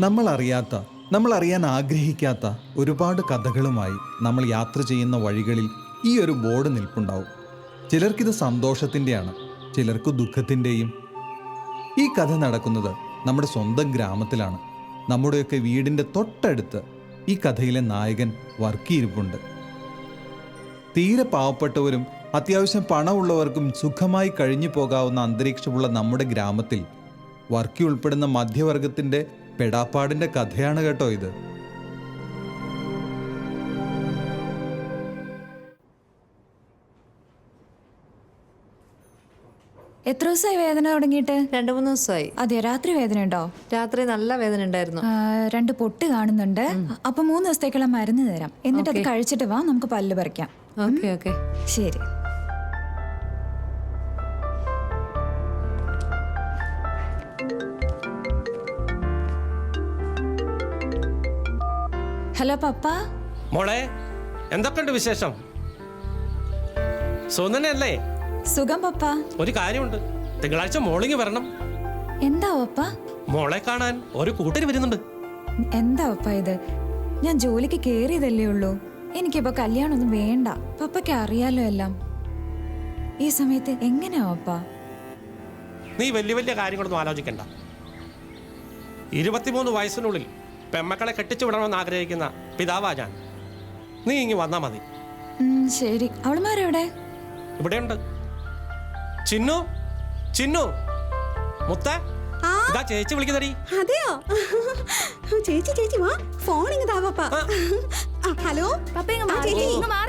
നമ്മൾ അറിയാത്ത നമ്മൾ അറിയാൻ ആഗ്രഹിക്കാത്ത ഒരുപാട് കഥകളുമായി നമ്മൾ യാത്ര ചെയ്യുന്ന വഴികളിൽ ഈ ഒരു ബോർഡ് നിൽപ്പുണ്ടാവും. ചിലർക്കിത് സന്തോഷത്തിന്റെയാണ് ചിലർക്ക് ദുഃഖത്തിന്റെയും. ഈ കഥ നടക്കുന്നത് നമ്മുടെ സ്വന്തം ഗ്രാമത്തിലാണ്. നമ്മുടെയൊക്കെ വീടിന്റെ തൊട്ടടുത്ത് ഈ കഥയിലെ നായകൻ വർക്കിയിരിപ്പുണ്ട്. തീരെ പാവപ്പെട്ടവരും അത്യാവശ്യം പണമുള്ളവർക്കും സുഖമായി കഴിഞ്ഞു പോകാവുന്ന അന്തരീക്ഷമുള്ള നമ്മുടെ ഗ്രാമത്തിൽ വർക്കി ഉൾപ്പെടുന്ന മധ്യവർഗത്തിന്റെ പെടാപ്പാടിന്റെ കഥയാണ് കേട്ടോ ഇത്. എത്ര ദിവസമായി വേദന തുടങ്ങിയിട്ട്? രണ്ടു മൂന്ന് ദിവസമായി അതെ രാത്രി വേദന ഉണ്ടോ? രാത്രി നല്ല വേദന ഉണ്ടായിരുന്നു. രണ്ട് പൊട്ട് കാണുന്നുണ്ട്. അപ്പൊ മൂന്ന് ദിവസത്തേക്കുള്ള മരുന്ന് തരാം. എന്നിട്ട് അത് കഴിച്ചിട്ട് വാ നമുക്ക് പല്ല് പറിക്കാം. Okay okay. ശരി. ഹലോ പപ്പ. മോളെ എന്തൊക്കെയുണ്ട് വിശേഷം? സോന്നനല്ലേ സുഖം പപ്പ. ഒരു കാര്യമുണ്ട്. തിങ്കളാഴ്ച മോളിങ് വരണം. എന്താ പപ്പ? മോളെ കാണാൻ ഒരു കൂട്ടര് വരുന്നുണ്ട്. എന്താ പപ്പ ഇത്? ഞാൻ ജോലിക്ക് കേറിയതല്ലേ ഉള്ളൂ. എനിക്കിപ്പോ കല്യാണമൊന്നും വേണ്ട. പപ്പയ്ക്ക് അറിയാലോ എല്ലാം. ഈ സമയത്ത് എങ്ങനെയാ പപ്പ? നീ വലിയ വലിയ കാര്യങ്ങളൊന്നും ആലോചിക്കണ്ട. ഇരുപത്തിമൂന്ന് വയസ്സിനുള്ളിൽ പെമ്മക്കളെ കെട്ടിച്ചു വിടണമെന്ന് ആഗ്രഹിക്കുന്ന പിതാവാ ഞാൻ. നീ ഇങ്ങി വന്നാ മതി. ശരി. അവളുമാരെവിടെ? ഇവിടെയുണ്ട്. ചിന്നു ചിന്നു. മുത്ത ഇതാ ചേച്ചി വിളിക്കുന്നടി. അതെയോ? ചേച്ചി ചേച്ചി വാ. ഫോൺ ഇങ്ങ് താ പപ്പ. ഹലോ? പപ്പ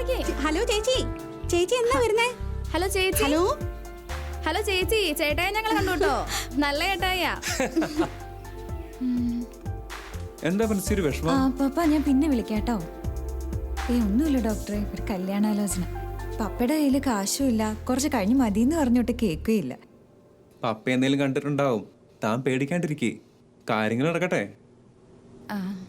ചേച്ചി. ഹലോ ചേച്ചി. ചേച്ചി എന്നാ വരുന്നേ? ഹലോ ചേച്ചി. ഹലോ? ഹലോ ചേച്ചി. ചേട്ടായി ഞങ്ങൾ കണ്ടു കേട്ടോ. നല്ല ചേട്ടായിയാ. എന്താ മനസ്സിൽ ഒരു വിഷമം? പപ്പ ഞാൻ പിന്നെ വിളിക്കാട്ടോ. ഏ ഒന്നുമില്ല ഡോക്ടറെ. ഒരു കല്യാണാലോചന. പപ്പയുടെ കയ്യിൽ കാശും ഇല്ല കുറച്ച് കഴിഞ്ഞ് മതി എന്ന് പറഞ്ഞോട്ട് കേൾക്കുകയില്ല. പപ്പ എന്തെങ്കിലും കണ്ടിട്ടുണ്ടാവും. താൻ പേടിക്കാണ്ടിരിക്കേ. കാര്യങ്ങൾ നടക്കട്ടെ. ആ.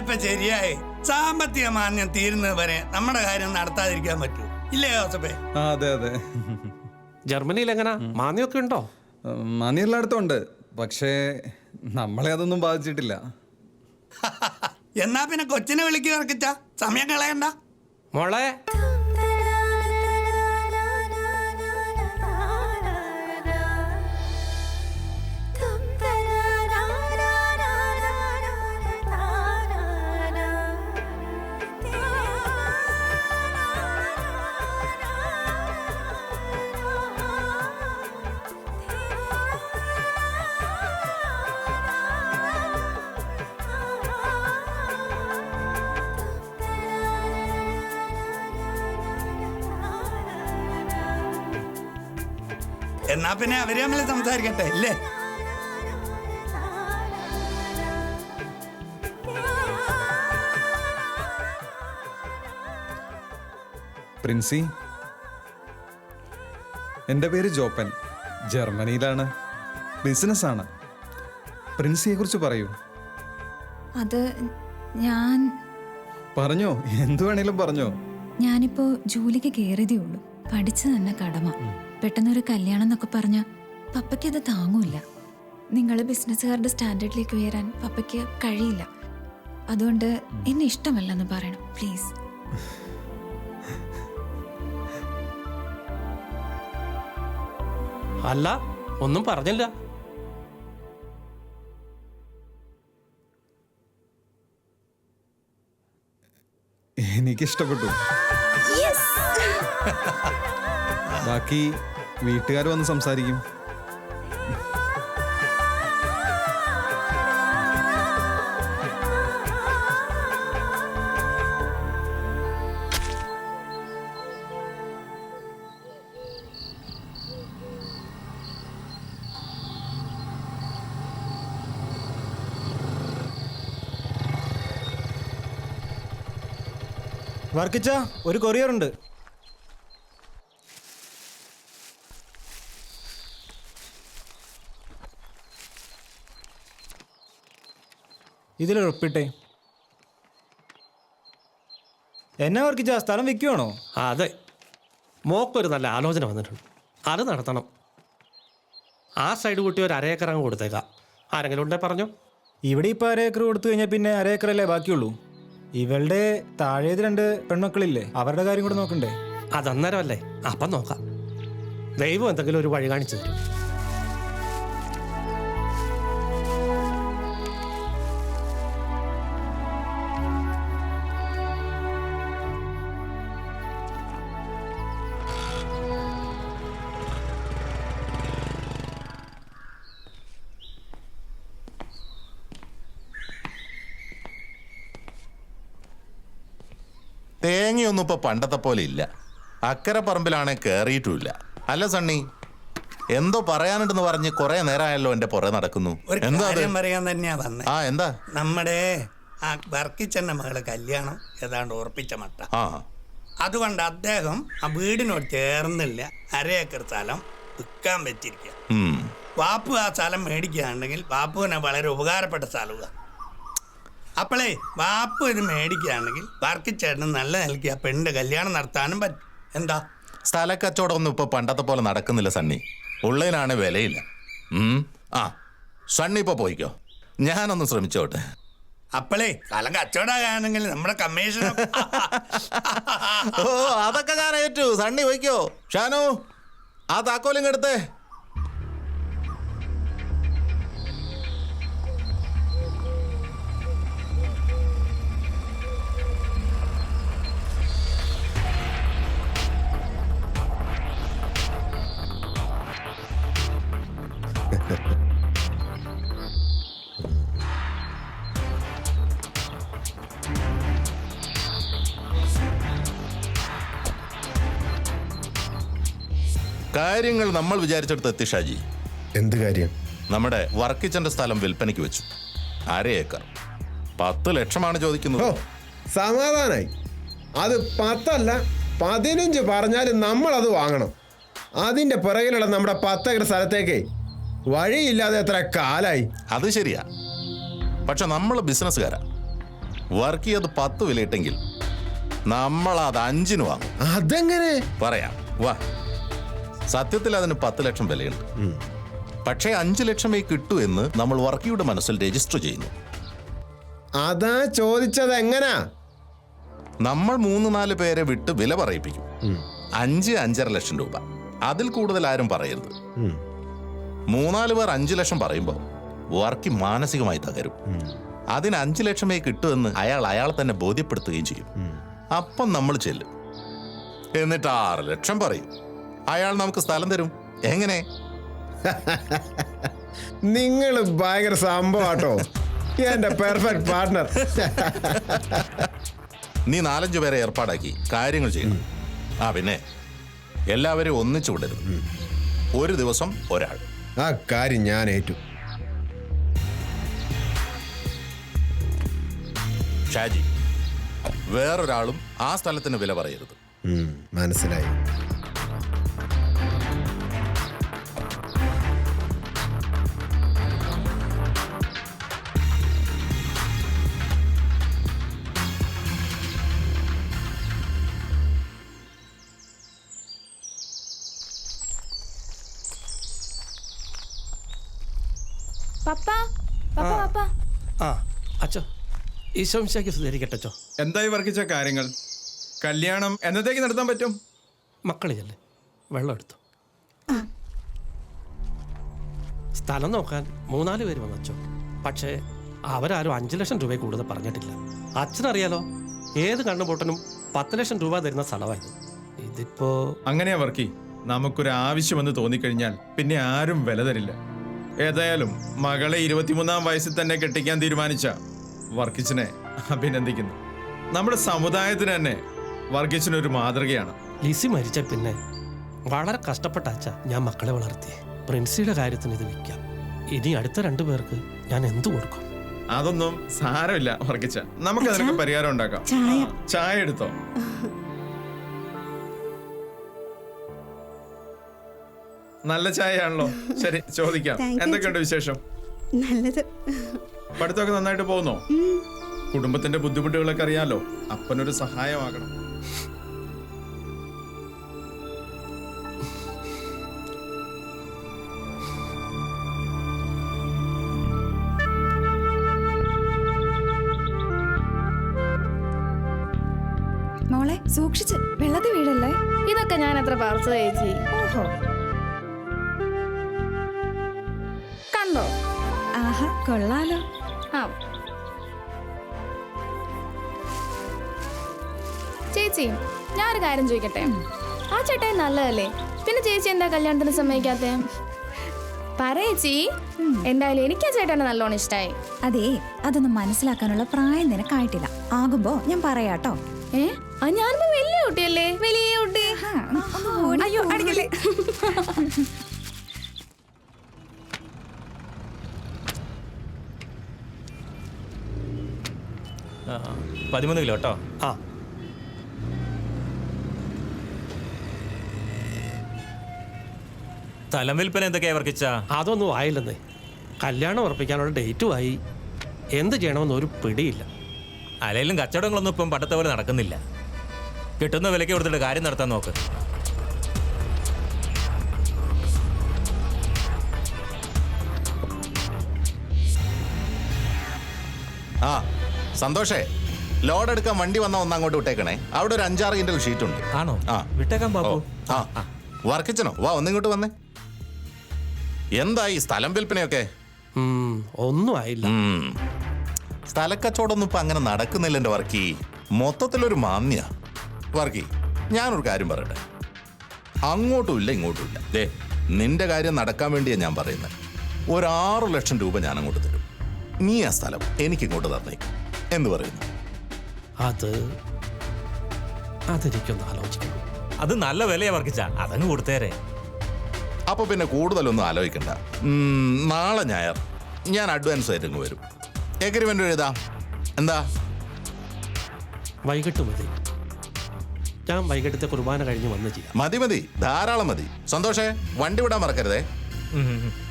ഇപ്പൊ ശരിയായി. സാമ്പത്തിക മാന്യം തീരുന്നത് വരെ നമ്മുടെ കാര്യം നടത്താതിരിക്കാൻ പറ്റൂ. ഇല്ലേ ജോസഫേ? ആ അതെ അതെ. ജർമ്മനിയിൽ എങ്ങനാ? മാന്യമൊക്കെ ഉണ്ടോ? മണി എല്ലായിടത്തും പക്ഷേ നമ്മളെ അതൊന്നും ബാധിച്ചിട്ടില്ല. എന്നാ പിന്നെ കൊച്ചിനെ വിളിക്കുക ഇറക്കിച്ച സമയം കളയണ്ട. മോളെ പിന്നെ അവർ തമ്മിൽ സംസാരിക്കട്ടെ ഇല്ലേ? പ്രിൻസി എന്റെ പേര് ജോപ്പൻ. ജർമ്മനിയിലാണ്. ബിസിനസ്സാണ്. പ്രിൻസിയെ കുറിച്ച് പറയൂ. അത് ഞാൻ പറഞ്ഞോ? എന്തു വേണേലും പറഞ്ഞോ? ഞാനിപ്പോ ജോലിക്ക് കയറിയതേ ഉള്ളൂ. പഠിച്ചു തന്നെ കടമ. പെട്ടെന്നൊരു കല്യാണം എന്നൊക്കെ പറഞ്ഞ പപ്പയ്ക്ക് അത് താങ്ങൂല നിങ്ങൾ ബിസിനസ്സുകാരുടെ സ്റ്റാൻഡേർഡിലേക്ക് ഉയരാൻ പപ്പയ്ക്ക് കഴിയില്ല. അതുകൊണ്ട് എന്നെ ഇഷ്ടമല്ലെന്ന് പറയണം പ്ലീസ്. അല്ല ഒന്നും പറഞ്ഞില്ല. എനിക്കിഷ്ടപ്പെട്ടു. ബാക്കി വീട്ടുകാർ വന്ന് സംസാരിക്കും. വർക്കിച്ച ഒരു കൊറിയർ ഉണ്ട് ഇതിൽ എന്നെ ഓർക്കിച്ച് വർക്കിച്ച സ്ഥലം വിൽക്കുവാണോ? അതെ. മോക്കൊരു നല്ല ആലോചന വന്നിട്ടുണ്ട്. അത് നടത്തണം. ആ സൈഡ് കൂട്ടി ഒരു അരേക്കർ അങ്ങ് കൊടുത്തേക്കാം. ആരെങ്കിലും ഉണ്ടേ പറഞ്ഞു? ഇവിടെ ഇപ്പോൾ അര ഏക്കർ കൊടുത്തു കഴിഞ്ഞാൽ പിന്നെ അര ഏക്കറല്ലേ ബാക്കിയുള്ളൂ? ഇവളുടെ താഴേത് രണ്ട് പെൺമക്കളില്ലേ? അവരുടെ കാര്യം കൂടെ നോക്കണ്ടേ? അതന്നേരമല്ലേ. അപ്പം നോക്കാം. ദൈവം എന്തെങ്കിലും ഒരു വഴി കാണിച്ചു തരും. തേങ്ങയൊന്നും ഇപ്പൊ പണ്ടത്തെ പോലെ ഇല്ല. അക്കരെ പറമ്പിലാണെ കേറിയിട്ടുമില്ല. അല്ല സണ്ണി? എന്തോ പറയാനുണ്ടെന്ന് പറഞ്ഞ് കുറെ നേരമായല്ലോ എന്റെ പുറകെ നടക്കുന്നു. ഒരു എന്താ അത്? കാര്യം പറയാൻ തന്നെയാ ആ എന്താ? നമ്മുടെ ആ വർക്കിച്ചന്റെ മകളെ കല്യാണം ഏതാണ്ട് ഉറപ്പിച്ച മട്ട. ആ. അതുകൊണ്ട് അദ്ദേഹം ആ വീടിനോട് ചേർന്നില്ല. അരയേക്കർ സ്ഥലം വിൽക്കാൻ പറ്റിയിരിക്കുക ഉം. വാപ്പു ആ സ്ഥലം മേടിക്കുകയാണെങ്കിൽ വാപ്പുവിനെ വളരെ ഉപകാരപ്പെട്ട സ്ഥലമാണ് അപ്പോളേ വാപ്പ് ഇത് മേടിക്കുകയാണെങ്കിൽ വർക്കിച്ചേട്ടന് നല്ല നിലയ്ക്ക് ആ പെണ്ണിന്റെ കല്യാണം നടത്താനും പറ്റും. എന്താ? സ്ഥല ഒന്നും ഇപ്പൊ പണ്ടത്തെ പോലെ നടക്കുന്നില്ല സണ്ണി. ഉള്ളതിനാണ് വിലയില്ല. ആ സണ്ണി ഇപ്പൊ പോയിക്കോ. ഞാനൊന്ന് ശ്രമിച്ചോട്ടെ. അപ്പളേ സ്ഥലം കച്ചവടമാണെങ്കിൽ നമ്മുടെ കമ്മീഷൻ ഓ അതൊക്കെ ഞാൻ ഏറ്റു. സണ്ണി പോയിക്കോ. ഷാനു ആ താക്കോലിങ് കാര്യങ്ങൾ നമ്മൾ വിചാരിച്ചെടുത്ത് എത്തി ഷാജി. എന്ത് കാര്യം? നമ്മുടെ വർക്കിച്ചന്റെ സ്ഥലം വിൽപ്പനയ്ക്ക് വെച്ചു. അര ഏക്കർ. പത്ത് ലക്ഷമാണ് ഓ ചോദിക്കുന്നത് സമാധാനായി. അത് പത്തല്ല പതിനഞ്ച് പറഞ്ഞാലും അത് വാങ്ങണം. അതിന്റെ പിറകിലുള്ള നമ്മുടെ പത്തേക്കർ സ്ഥലത്തേക്ക് വഴിയില്ലാതെ എത്ര കാലായി. അത് ശരിയാ. പക്ഷെ നമ്മൾ ബിസിനസ്സുകാരാ. വർക്ക് ചെയ്ത് പത്ത് വിലയിട്ടെങ്കിൽ നമ്മൾ അത് അഞ്ചിന് വാങ്ങും. അതെങ്ങനെ? പറയാം. വാ. സത്യത്തിൽ അതിന് പത്ത് ലക്ഷം വിലയുണ്ട്. പക്ഷേ അഞ്ച് ലക്ഷമേ കിട്ടൂ എന്ന് നമ്മൾ വർക്കിയുടെ മനസ്സിൽ രജിസ്റ്റർ ചെയ്യുന്നു. അതാ ചോദിച്ചത് എങ്ങനാ? നമ്മൾ മൂന്ന് നാല് പേരെ വിട്ട് വില പറയിപ്പിക്കും. അഞ്ച് അഞ്ചര ലക്ഷം രൂപ. അതിൽ കൂടുതൽ ആരും പറയരുത്. മൂന്നാൽ പേർ അഞ്ചു ലക്ഷം പറയുമ്പോൾ വർക്കി മാനസികമായി തകരും. അതിന് അഞ്ചു ലക്ഷമേ കിട്ടുമെന്ന് അയാൾ അയാളെ തന്നെ ബോധ്യപ്പെടുത്തുകയും ചെയ്യും. അപ്പം നമ്മൾ ചെല്ലും. എന്നിട്ട് ആറ് ലക്ഷം പറയും. അയാൾ നമുക്ക് സ്ഥലം തരും. എങ്ങനെ? നിങ്ങൾ ഭയങ്കര സംഭവാട്ടോ. എന്റെ പെർഫെക്റ്റ് പാർട്ട്ണർ നീ നാലഞ്ചു പേരെ ഏർപ്പാടാക്കി. കാര്യങ്ങൾ ചെയ്യണം. ആ പിന്നെ എല്ലാവരും ഒന്നിച്ചു വിടരുത്. ഒരു ദിവസം ഒരാൾ. ആ കാര്യം ഞാൻ ഏറ്റു. ഷാജി വേറൊരാളും ആ സ്ഥലത്തിന് വില പറയരുത്. മനസ്സിലായി. പപ്പ പപ്പ പപ്പ. ആ അച്ചോ ഈശോംശയ്ക്ക് സുധീരിക്കട്ടെ അച്ചോ എന്തായി വർക്കിച്ച കാര്യങ്ങൾ? കല്യാണം എന്നത്തേക്ക് നടത്താൻ പറ്റും? മക്കളിയല്ലേ വെള്ളം എടുത്തു. സ്ഥലം നോക്കാൻ മൂന്നാൽ പേര് വന്നച്ചോ പക്ഷേ അവരാരും അഞ്ച് ലക്ഷം രൂപ കൂടുതൽ പറഞ്ഞിട്ടില്ല. അച്ഛനറിയാലോ ഏത് കണ്ണുപൊട്ടനും പത്ത് ലക്ഷം രൂപ തരുന്ന സ്ഥലമായിരുന്നു. ഇതിപ്പോ അങ്ങനെയാ വർക്കി. നമുക്കൊരു ആവശ്യമെന്ന് തോന്നിക്കഴിഞ്ഞാൽ പിന്നെ ആരും വില തരില്ല. ഏതായാലും മകളെ ഇരുപത്തിമൂന്നാം വയസ്സിൽ തന്നെ കെട്ടിക്കാൻ തീരുമാനിച്ച വർക്കിച്ചിനെ അഭിനന്ദിക്കുന്നു. നമ്മുടെ സമുദായത്തിന് തന്നെ വർക്കിച്ചിനൊരു മാതൃകയാണ്. ലിസി മരിച്ച പിന്നെ വളരെ കഷ്ടപ്പെട്ട അച്ഛ ഞാൻ മക്കളെ വളർത്തി. പ്രിൻസിയുടെ കാര്യത്തിന് ഇത് വിൽക്കാം ഇനി അടുത്ത രണ്ടു പേർക്ക് ഞാൻ എന്തു കൊടുക്കും? അതൊന്നും സാരമില്ല വർക്കിച്ച നമുക്ക് അതിനൊക്കെ പരിഹാരം ഉണ്ടാക്കാം. ചായ. എടുത്തോ? നല്ല ചായയാണല്ലോ. ശരി ചോദിക്കാം. എന്തൊക്കെയുണ്ട് വിശേഷം? നല്ലത്. പഠിത്തമൊക്കെ നന്നായിട്ട് പോകുന്നോ? കുടുംബത്തിന്റെ ബുദ്ധിമുട്ടുകളൊക്കെ അറിയാലോ. അപ്പനൊരു സഹായമാകണം. മോളെ സൂക്ഷിച്ച്. വെള്ളത്തിൽ വീഴല്ലേ? ഇതൊക്കെ ഞാൻ എത്ര പറിച്ചു ചേച്ചി ഓഹോ. ആഹാ കൊള്ളാലോ. ആ. ചേച്ചി ഞാനൊരു കാര്യം ചോദിക്കട്ടെ? ആ ചേട്ടൻ നല്ലതല്ലേ? പിന്നെ ചേച്ചി എന്താ കല്യാണത്തിന് സമ്മതിക്കാത്ത? പറയേച്ചി എന്തായാലും എനിക്ക് ആ ചേട്ടനെ നല്ലോണം ഇഷ്ടായി. അതെ അതൊന്നും മനസ്സിലാക്കാനുള്ള പ്രായം നിനക്കായിട്ടില്ല. ആകുമ്പോ ഞാൻ പറയാട്ടോ. ഏ? ആ ഞാനിപ്പോ വലിയ കുട്ടിയല്ലേ? വലിയ കുട്ടി. അയ്യോ അടിക്കല്ലേ. പതിമൂന്ന് കിലോ കേട്ടോ ആ. സ്ഥലം വിൽപ്പന എന്തൊക്കെയാ വർക്കിച്ച? അതൊന്നും ആയില്ലെന്നേ. കല്യാണം ഉറപ്പിക്കാനുള്ള ഡേറ്റും ആയി. എന്ത് ചെയ്യണമെന്ന് ഒരു പിടിയില്ല. അല്ലെങ്കിലും കച്ചവടങ്ങളൊന്നും ഇപ്പം പണ്ടത്തെ പോലെ നടക്കുന്നില്ല. കിട്ടുന്ന വിലയ്ക്ക് കൊടുത്തിട്ട് കാര്യം നടത്താൻ നോക്ക്. ആ സന്തോഷേ. ലോഡ് എടുക്കാൻ വണ്ടി വന്ന ഒന്ന് അങ്ങോട്ട് വിട്ടേക്കണേ. അവിടെ ഒരു അഞ്ചാറ് കിൻഡൽ ഷീറ്റ് ഉണ്ട് ആണോ? ആ. വിട്ടേക്കാൻ ഓ, ആ. വർക്കിച്ചനോ? വാ ഒന്നിങ്ങോട്ട് വന്നേ. എന്തായി സ്ഥലം വിൽപ്പനയൊക്കെ? ഒന്നും ആയില്ല. സ്ഥലക്കച്ചവടൊന്നും സ്ഥലക്കച്ചവടമൊന്നും ഇപ്പൊ അങ്ങനെ നടക്കുന്നില്ല എന്റെ വർക്കി. മൊത്തത്തിലൊരു മാന്യ. വർക്കി ഞാനൊരു കാര്യം പറയട്ടെ. അങ്ങോട്ടും ഇല്ല ഇങ്ങോട്ടും ഇല്ല. ദേ നിന്റെ കാര്യം നടക്കാൻ വേണ്ടിയാ ഞാൻ പറയുന്നത് ഒരു ആറു ലക്ഷം രൂപ ഞാൻ അങ്ങോട്ട് തരും. നീ ആ സ്ഥലം എനിക്കിങ്ങോട്ട് തന്നേക്കും. എന്ന് പറയുന്നു. അത് അതെനിക്കൊന്ന് ആലോചിക്കണം അത് നല്ല വിലയാ വർക്കിച്ച അതങ്ങ് കൊടുത്തേരെ. അപ്പൊ പിന്നെ കൂടുതലൊന്നും ആലോചിക്കണ്ട. ഉം, നാളെ ഞായർ. ഞാൻ അഡ്വാൻസ് ആയിട്ട് ഇങ്ങ് വരും. എഗ്രിമെന്റ് എഴുതാ. എന്താ? വൈകിട്ട് മതി. ഞാൻ വൈകിട്ടത്തെ കുർബാന കഴിഞ്ഞ് വന്ന് ചെയ്യാം. മതി മതി. ധാരാളം മതി. സന്തോഷേ വണ്ടി വിടാൻ മറക്കരുതേ. ഉം, ഉം, ഉം.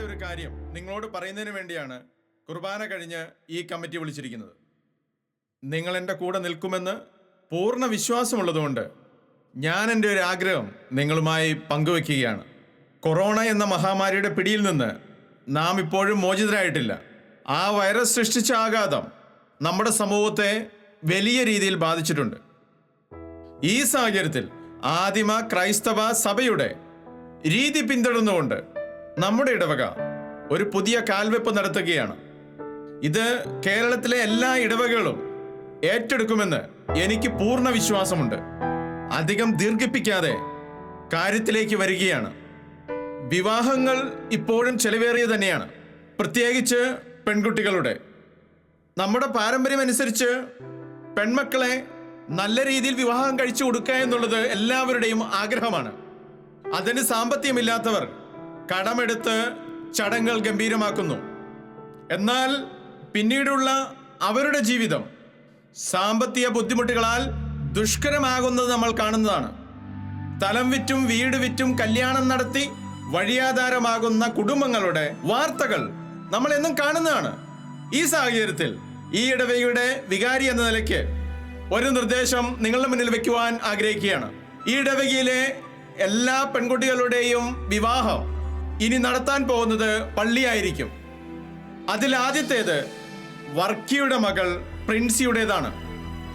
പ്രധാനപ്പെട്ട ഒരു കാര്യം നിങ്ങളോട് പറയുന്നതിന് വേണ്ടിയാണ് കുർബാന കഴിഞ്ഞ് ഈ കമ്മിറ്റി വിളിച്ചിരിക്കുന്നത്. നിങ്ങൾ എന്റെ കൂടെ നിൽക്കുമെന്ന് പൂർണ വിശ്വാസമുള്ളതുകൊണ്ട് ഞാൻ എന്റെ ഒരു ആഗ്രഹം നിങ്ങളുമായി പങ്കുവെക്കുകയാണ്. കൊറോണ എന്ന മഹാമാരിയുടെ പിടിയിൽ നിന്ന് നാം ഇപ്പോഴും മോചിതരായിട്ടില്ല. ആ വൈറസ് സൃഷ്ടിച്ച ആഘാതം നമ്മുടെ സമൂഹത്തെ വലിയ രീതിയിൽ ബാധിച്ചിട്ടുണ്ട്. ഈ സാഹചര്യത്തിൽ ആദിമ ക്രൈസ്തവ സഭയുടെ രീതി പിന്തുടർന്നുകൊണ്ട് നമ്മുടെ ഇടവക ഒരു പുതിയ കാൽവെപ്പ് നടത്തുകയാണ്. ഇത് കേരളത്തിലെ എല്ലാ ഇടവകകളും ഏറ്റെടുക്കുമെന്ന് എനിക്ക് പൂർണ വിശ്വാസമുണ്ട്. അധികം ദീർഘിപ്പിക്കാതെ കാര്യത്തിലേക്ക് വരികയാണ്. വിവാഹങ്ങൾ ഇപ്പോഴും ചെലവേറിയ തന്നെയാണ്. പ്രത്യേകിച്ച് പെൺകുട്ടികളുടെ. നമ്മുടെ പാരമ്പര്യമനുസരിച്ച് പെൺമക്കളെ നല്ല രീതിയിൽ വിവാഹം കഴിച്ചു കൊടുക്കുക എന്നുള്ളത് എല്ലാവരുടെയും ആഗ്രഹമാണ്. അതിന് സാമ്പത്തികമില്ലാത്തവർ കടമെടുത്ത് ചടങ്ങുകൾ ഗംഭീരമാക്കുന്നു. എന്നാൽ പിന്നീടുള്ള അവരുടെ ജീവിതം സാമ്പത്തിക ബുദ്ധിമുട്ടുകളാൽ ദുഷ്കരമാകുന്നത് നമ്മൾ കാണുന്നതാണ്. തലം വിറ്റും വീട് വിറ്റും കല്യാണം നടത്തി വഴിയാധാരമാകുന്ന കുടുംബങ്ങളുടെ വാർത്തകൾ നമ്മൾ എന്നും കാണുന്നതാണ്. ഈ സാഹചര്യത്തിൽ ഈ ഇടവകയുടെ വികാരി എന്ന നിലയ്ക്ക് ഒരു നിർദ്ദേശം നിങ്ങളുടെ മുന്നിൽ വെക്കുവാൻ ആഗ്രഹിക്കുകയാണ്. ഈ ഇടവകയിലെ എല്ലാ പെൺകുട്ടികളുടെയും വിവാഹം ഇനി നടത്താൻ പോകുന്നത് പള്ളിയായിരിക്കും. അതിൽ ആദ്യത്തേത് വർക്കിയുടെ മകൾ പ്രിൻസിയുടേതാണ്.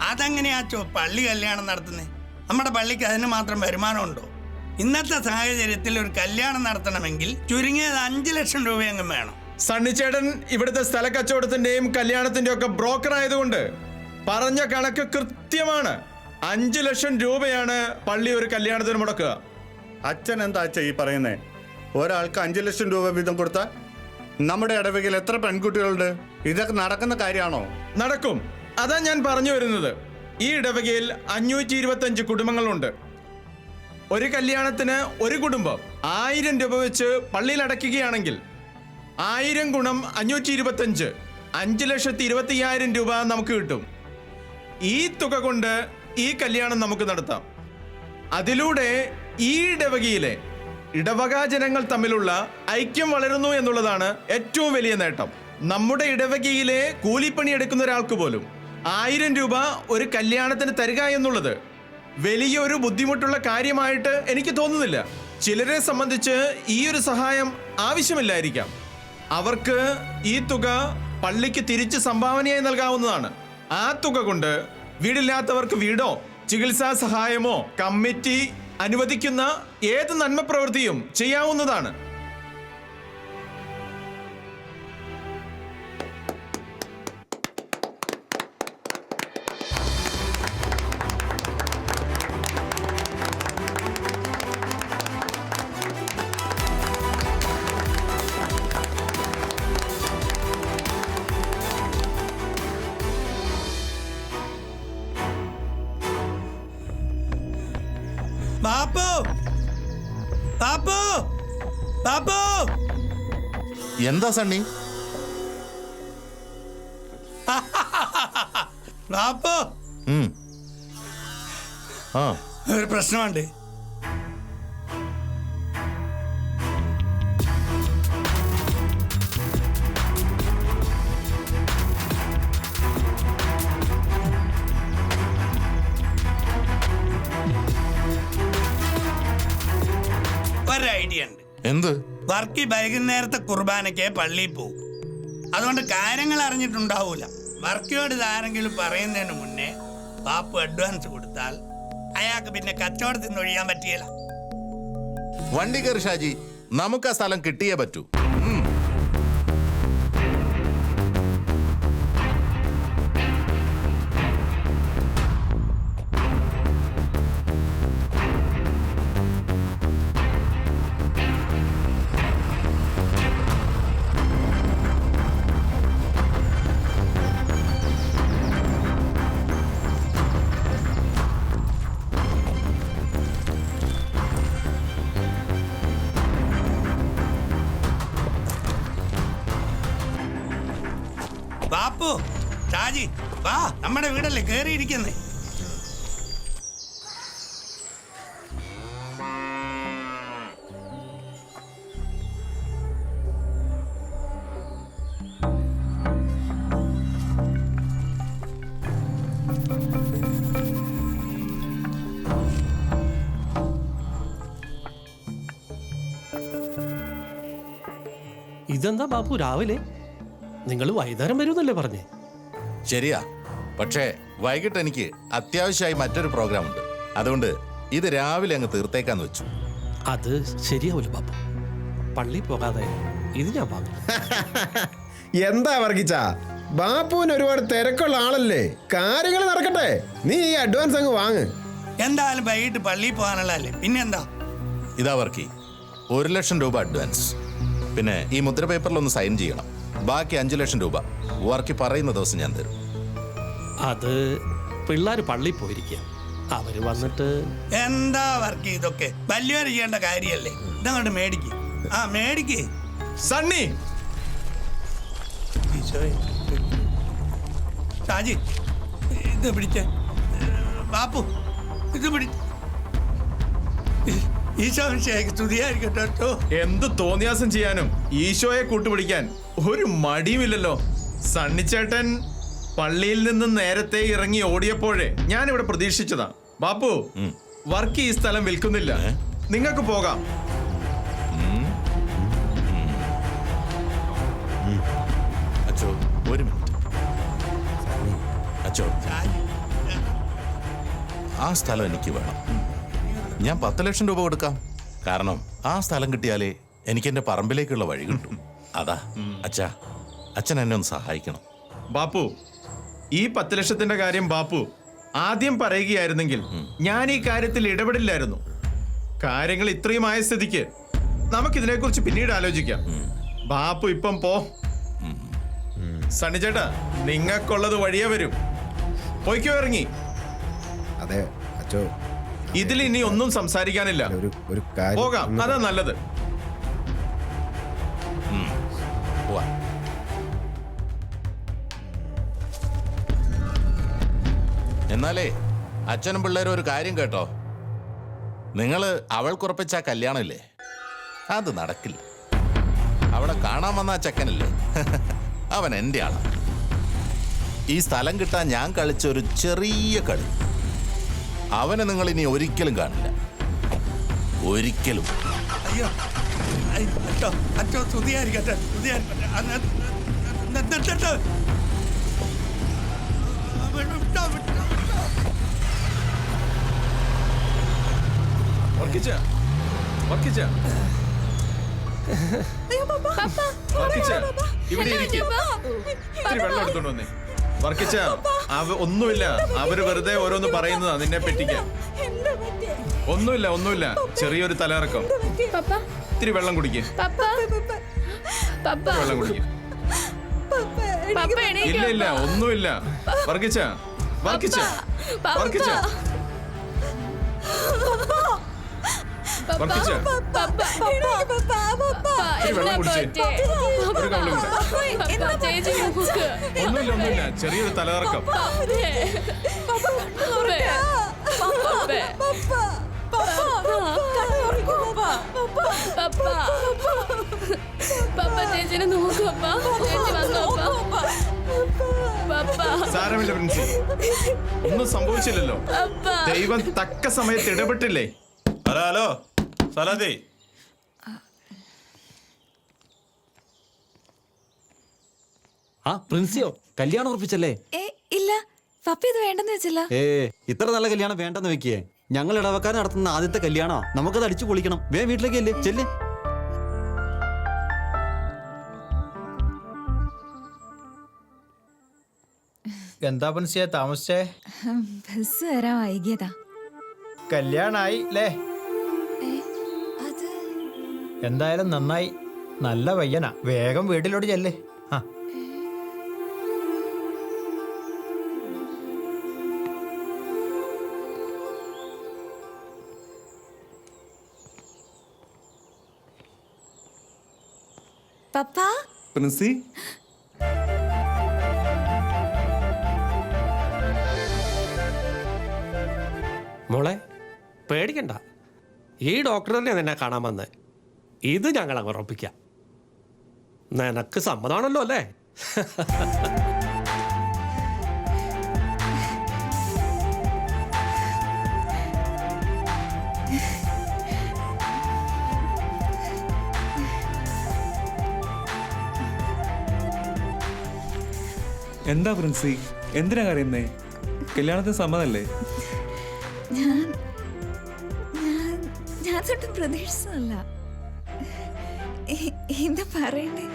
അതെങ്ങനെയാച്ചോ പള്ളി കല്യാണം നടത്തുന്നത് നമ്മുടെ പള്ളിക്ക് അതിന് മാത്രം വരുമാനം ഉണ്ടോ ഇന്നത്തെ സാഹചര്യത്തിൽ ഒരു കല്യാണം നടത്തണമെങ്കിൽ ചുരുങ്ങിയത് അഞ്ചു ലക്ഷം രൂപയെങ്കിലും വേണം. സണ്ണിച്ചേടൻ ഇവിടുത്തെ സ്ഥല കച്ചവടത്തിന്റെയും കല്യാണത്തിന്റെയും ഒക്കെ ബ്രോക്കർ ആയതുകൊണ്ട് പറഞ്ഞ കണക്ക് കൃത്യമാണ്. അഞ്ചു ലക്ഷം രൂപയാണ് പള്ളി ഒരു കല്യാണത്തിന് മുടക്കുക. അച്ഛൻ എന്താ അച്ഛ ഈ പറയുന്നേ? ഒരാൾക്ക് അഞ്ചു ലക്ഷം രൂപ വീതം കൊടുത്താൽ നമ്മുടെ ഇടവകയിൽ എത്ര പെൺകുട്ടികളുണ്ട്? ഇതൊക്കെ നടക്കുന്ന കാര്യമാണോ? നടക്കും. അതാ ഞാൻ പറഞ്ഞു വരുന്നത്. ഈ ഇടവകയിൽ അഞ്ഞൂറ്റി ഇരുപത്തഞ്ച് കുടുംബങ്ങളുണ്ട്. ഒരു കല്യാണത്തിന് ഒരു കുടുംബം ആയിരം രൂപ വെച്ച് പള്ളിയിൽ അടയ്ക്കുകയാണെങ്കിൽ ആയിരം ഗുണം അഞ്ഞൂറ്റി ഇരുപത്തഞ്ച് അഞ്ച് ലക്ഷത്തി ഇരുപത്തി അയ്യായിരം രൂപ നമുക്ക് കിട്ടും. ഈ തുക കൊണ്ട് ഈ കല്യാണം നമുക്ക് നടത്താം. അതിലൂടെ ഈ ഇടവകയിലെ ഇടവക ജനങ്ങൾ തമ്മിലുള്ള ഐക്യം വളരുന്നു എന്നുള്ളതാണ് ഏറ്റവും വലിയ നേട്ടം. നമ്മുടെ ഇടവകയിലെ കൂലിപ്പണി എടുക്കുന്ന ഒരാൾക്ക് പോലും ആയിരം രൂപ ഒരു കല്യാണത്തിന് തരിക എന്നുള്ളത് വലിയൊരു ബുദ്ധിമുട്ടുള്ള കാര്യമായിട്ട് എനിക്ക് തോന്നുന്നില്ല. ചിലരെ സംബന്ധിച്ച് ഈ ഒരു സഹായം ആവശ്യമില്ലായിരിക്കാം. അവർക്ക് ഈ തുക പള്ളിക്ക് തിരിച്ച് സംഭാവനയായി നൽകാവുന്നതാണ്. ആ തുക കൊണ്ട് വീടില്ലാത്തവർക്ക് വീടോ ചികിത്സാ സഹായമോ കമ്മിറ്റി അനുവദിക്കുന്ന ഏത് നന്മ പ്രവൃത്തിയും ചെയ്യാവുന്നതാണ്. എന്താ സണ്ണി? ഒരു പ്രശ്നമുണ്ട് ഐഡിയ ഉണ്ട്. എന്ത്? വർക്കി വൈകുന്നേരത്തെ കുർബാനയ്ക്ക് പള്ളിയിൽ പോകും. അതുകൊണ്ട് കാര്യങ്ങൾ അറിഞ്ഞിട്ടുണ്ടാവൂല. വർക്കിയോട് ഇതാരെങ്കിലും പറയുന്നതിന് മുന്നേ പാപ്പു അഡ്വാൻസ് കൊടുത്താൽ അയാൾക്ക് പിന്നെ കച്ചവടത്തിൽ നിന്ന് ഒഴിയാൻ പറ്റിയല്ല വണ്ടി കയറി ഷാജി നമുക്ക് ആ സ്ഥലം കിട്ടിയേ പറ്റൂ. നമ്മുടെ വീടല്ലേ? കയറിയിരിക്കുന്നേ ഇതെന്താ ബാപ്പു രാവിലെ? നിങ്ങൾ വൈകുന്നേരം വരുമെന്നല്ലേ പറഞ്ഞേ? ശരിയാ. പക്ഷേ വൈകിട്ട് എനിക്ക് അത്യാവശ്യമായി മറ്റൊരു പ്രോഗ്രാം ഉണ്ട് അതുകൊണ്ട് ഇത് രാവിലെ അങ്ങ് തീർത്തേക്കാന്ന് വെച്ചു. അത് ശരിയാവില്ല ബാപ്പു. പള്ളി പോകാതെ ഇത് ഞാൻ വാങ്ങും. എന്താ വർഗിച്ച? ബാപ്പുവിന് ഒരുപാട് തിരക്കുള്ള ആളല്ലേ? കാര്യങ്ങൾ നടക്കട്ടെ. നീ ഈ അഡ്വാൻസ് അങ്ങ് വാങ്ങ്. എന്തായാലും വൈകിട്ട് പള്ളിയിൽ പോകാനുള്ളതല്ലേ? പിന്നെന്താ? ഇതാ വർക്കി. ഒരു ലക്ഷം രൂപ അഡ്വാൻസ് പിന്നെ ഈ മുദ്ര പേപ്പറിൽ ഒന്ന് സൈൻ ചെയ്യണം. ബാക്കി അഞ്ചു ലക്ഷം രൂപ. വർക്കി പറയുന്ന ദിവസം ഞാൻ തരും. അത് പിള്ളേർ പള്ളിയിൽ പോയിരിക്കുക അവർ വന്നിട്ട് എന്താ വർക്ക് ഇതൊക്കെ? വലിയൊരു ചെയ്യേണ്ട കാര്യല്ലേ? ഇതങ്ങോട്ട് മേടിക്ക്. ആ മേടിക്ക്. സണ്ണി. ഷാജി ഇത് പിടിച്ച. ബാപ്പു ഇത് പിടി ഈശോ വിഷയക്ക് സ്തുതിയായിരിക്കട്ടെ കേട്ടോ. എന്ത് തോന്നിയാസം ചെയ്യാനും ഈശോയെ കൂട്ടുപിടിക്കാൻ ഒരു മടിയുമില്ലല്ലോ. സണ്ണിച്ചേട്ടൻ പള്ളിയിൽ നിന്ന് നേരത്തെ ഇറങ്ങി ഓടിയപ്പോഴേ ഞാൻ ഇവിടെ പ്രതീക്ഷിച്ചതാ. ബാപ്പു വർക്ക് ഈ സ്ഥലം വിൽക്കുന്നില്ല. നിങ്ങൾക്ക് പോകാം. അച്ചോ ഒരു മിനിറ്റ്. അച്ചോ ആ സ്ഥലം എനിക്ക് വേണം. ഞാൻ പത്ത് ലക്ഷം രൂപ കൊടുക്കാം. കാരണം ആ സ്ഥലം കിട്ടിയാലേ എനിക്ക് എന്റെ പറമ്പിലേക്കുള്ള വഴി കിട്ടും. അതാ. അച്ഛാ അച്ഛൻ എന്നെ ഒന്ന് സഹായിക്കണം. ബാപ്പു ഈ പത്ത് ലക്ഷത്തിന്റെ കാര്യം ബാപ്പു ആദ്യം പറയുകയായിരുന്നെങ്കിൽ ഞാൻ ഈ കാര്യത്തിൽ ഇടപെടില്ലായിരുന്നു. കാര്യങ്ങൾ ഇത്രയും ആയ സ്ഥിതിക്ക് നമുക്കിതിനെക്കുറിച്ച് പിന്നീട് ആലോചിക്കാം. ബാപ്പു ഇപ്പം പോ. സണിചേട്ടാ നിങ്ങൾക്കുള്ളത് വഴിയേ വരും. പോയിക്കോ ഇറങ്ങി. അതെ അച്ചോ. ഇതിൽ ഇനി ഒന്നും സംസാരിക്കാനില്ല. പോകാം അതാ നല്ലത്. എന്നാലേ അച്ഛനും പിള്ളേരും ഒരു കാര്യം കേട്ടോ നിങ്ങൾ അവൾക്കുറപ്പിച്ച കല്യാണമില്ലേ അത് നടക്കില്ല അവളെ കാണാൻ വന്ന ആ ചെക്കനല്ലേ അവൻ എന്റെ ആളാണ് ഈ സ്ഥലം കിട്ടാൻ ഞാൻ കളിച്ച ഒരു ചെറിയ കളി അവനെ നിങ്ങൾ ഇനി ഒരിക്കലും കാണില്ല ഒരിക്കലും വർക്കിച്ച? ഇവിടെ ഇരിക്കും. ഇത്തിരി വെള്ളം എടുത്തോണ്ട് വന്നേ. വർക്കിച്ച അവ ഒന്നുമില്ല. അവർ വെറുതെ ഓരോന്ന് പറയുന്നതാ നിന്നെ പെട്ടിക്കാൻ ഒന്നുമില്ല ഒന്നുമില്ല. ചെറിയൊരു തലയിറക്കം പപ്പ ഇത്തിരി വെള്ളം കുടിക്കുക പപ്പ പപ്പ വെള്ളം കുടിക്കേ. പപ്പ എണീക്ക് ഇല്ല ഇല്ല. ഒന്നുമില്ല. വർക്കിച്ച? വർക്കിച്ച. വർക്കിച്ച? ഒന്നുമില്ല ഒന്നുമില്ല ചെറിയൊരു പപ്പ സാരമില്ല പ്രിൻസി. ഒന്നും സംഭവിച്ചില്ലല്ലോ. ദൈവം തക്ക സമയത്ത് ഇടപെട്ടില്ലേ? Hello hello. സലാദേ. ആ പ്രിൻസിയോ കല്യാണം ഉറപ്പിച്ചല്ലേ? ഏ ഇല്ല. പപ്പ ഇത് വേണ്ടെന്ന് വെച്ചില്ല. ഏ ഇത്ര നല്ല കല്യാണം വേണ്ടെന്ന് വെക്കിയേ. ഞങ്ങൾ ഇടവക്കാർ നടത്തുന്ന ആദ്യത്തെ കല്യാണോ. നമുക്കത് അടിച്ചു പൊളിക്കണം. വേ വീട്ടിലേക്ക് അല്ലേ ചെല്ല്. എന്താ പൻസിയെ താമസിച്ചേ? ബസ് വരാൻ വൈകിയതാ. കല്യാണായി അല്ലേ എന്തായാലും നന്നായി. നല്ല പയ്യനാ. വേഗം വീട്ടിലോട്ട് ചെല്ലേ. ആ. പപ്പ? പ്രിൻസി? മോളെ പേടിക്കണ്ട. ഈ ഡോക്ടർ തന്നെ നിന്നെ കാണാൻ വന്നേ. ഇത് ഞങ്ങൾ അങ്ങ് ഉറപ്പിക്കാം. നിനക്ക് സമ്മതമാണല്ലോ അല്ലേ? എന്താ പ്രിൻസി? എന്തിനാ കരയുന്നേ? കല്യാണത്തിന് സമ്മതല്ലേ? ഞാൻ ഞാൻ ഞാൻ പ്രതീക്ഷിച്ചതല്ല. എന്താ പറയണ്ടേ